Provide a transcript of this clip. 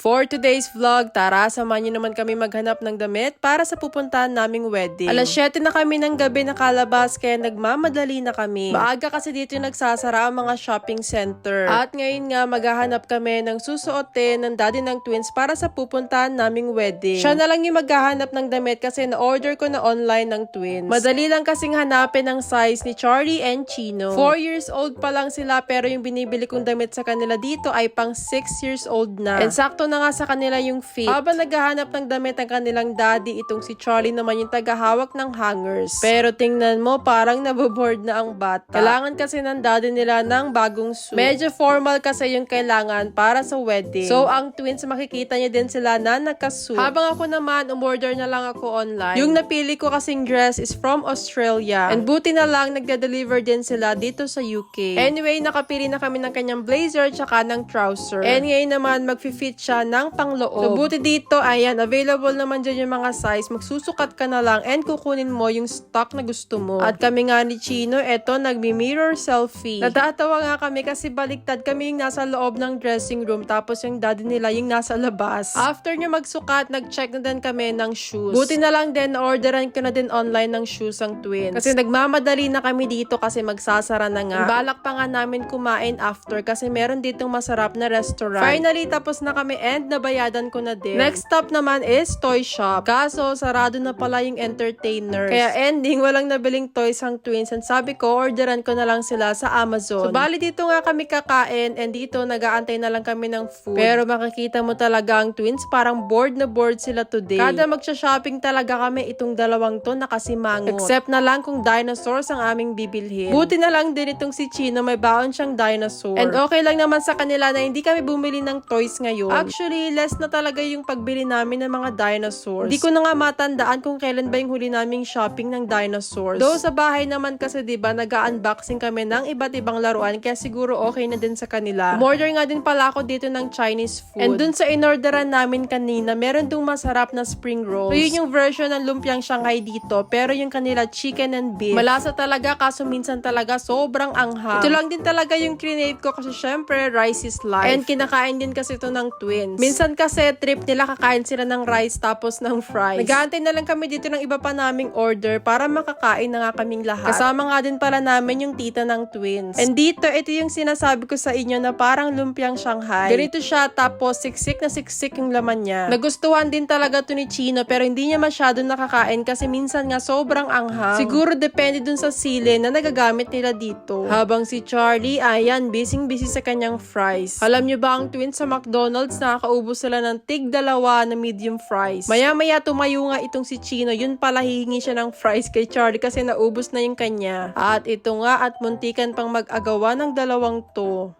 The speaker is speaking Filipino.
For today's vlog, tara, samahan niyo naman kami maghanap ng damit para sa pupuntahan naming wedding. Alas 7 na kami ng gabi nakalabas kaya nagmamadali na kami. Maaga kasi dito yung nagsasara ang mga shopping center. At ngayon nga, maghahanap kami ng susuotin ng daddy ng twins para sa pupuntahan naming wedding. Siya na lang yung maghahanap ng damit kasi na-order ko na online ng twins. Madali lang kasing hanapin ang size ni Charlie and Chino. 4 years old pa lang sila pero yung binibili kong damit sa kanila dito ay pang 6 years old na. And sakto na nga sa kanila yung fit. Habang naghahanap ng damit ang kanilang daddy, itong si Charlie naman yung tagahawak ng hangers. Pero tingnan mo, parang naboboard na ang bata. Kailangan kasi ng daddy nila ng bagong suit. Medyo formal kasi yung kailangan para sa wedding. So, ang twins, makikita niyo din sila na nakasuit. Habang ako naman, umorder na lang ako online. Yung napili ko kasing dress is from Australia. And buti na lang, nagde-deliver din sila dito sa UK. Anyway, nakapili na kami ng kanyang blazer tsaka ng trouser. And ngayon naman, mag-fit siya ng pangloob. So, buti dito, ayan, available naman dyan yung mga size. Magsusukat ka na lang and kukunin mo yung stock na gusto mo. At kami nga ni Chino, eto, nagmi-mirror selfie. Natatawa nga kami kasi baliktad kami yung nasa loob ng dressing room tapos yung daddy nila yung nasa labas. After nyo magsukat, nag-check na din kami ng shoes. Buti na lang din, orderan ko na din online ng shoes ang twins. Kasi nagmamadali na kami dito kasi magsasara na nga. Balak pa nga namin kumain after kasi meron ditong masarap na restaurant. Finally, tapos na kami and nabayadan ko na din. Next stop naman is toy shop. Kaso, sarado na pala yung entertainers. Kaya ending, walang nabiling toys ang twins and sabi ko, orderan ko na lang sila sa Amazon. So, bali dito nga kami kakain and dito nagaantay na lang kami ng food. Pero makikita mo talaga ang twins, parang bored na bored sila today. Kada magsha-shopping talaga kami itong dalawang to nakasimangot. Except na lang kung dinosaurs ang aming bibilhin. Buti na lang din itong si Chino, may baon siyang dinosaur. And okay lang naman sa kanila na hindi kami bumili ng toys ngayon. Actually, less na talaga yung pagbili namin ng mga dinosaurs. Hindi ko na nga matandaan kung kailan ba yung huli naming shopping ng dinosaurs. Though sa bahay naman kasi 'di ba nag-unboxing kami ng iba't ibang laruan kaya siguro okay na din sa kanila. Umorder nga din pala ako dito ng Chinese food. And dun sa inorderan namin kanina, meron dong masarap na spring rolls. So yun yung version ng lumpiang Shanghai dito, pero yung kanila chicken and beef. Malasa talaga kaso minsan talaga sobrang anghang. Ito lang din talaga yung crinave ko kasi syempre rice is life. And kinakain din kasi ito ng twins. Minsan kasi trip nila kakain sila ng rice tapos ng fries. Nagaantay na lang kami dito ng iba pa naming order para makakain na nga kaming lahat. Kasama nga din pala namin yung tita ng twins. And dito, ito yung sinasabi ko sa inyo na parang lumpiang Shanghai. Ganito siya tapos siksik na siksik yung laman niya. Nagustuhan din talaga to ni Chino pero hindi niya masyado nakakain kasi minsan nga sobrang anghang. Siguro depende dun sa sili na nagagamit nila dito. Habang si Charlie, ayan, busy-busy sa kanyang fries. Alam niyo ba ang twins sa McDonald's nakakaubos sila ng tig dalawa na medium fries. Maya-maya tumayo nga itong si Chino, yun pala hihingi siya ng fries kay Charlie kasi naubos na yung kanya. At ito nga at muntikan pang mag-agawa ng dalawang to.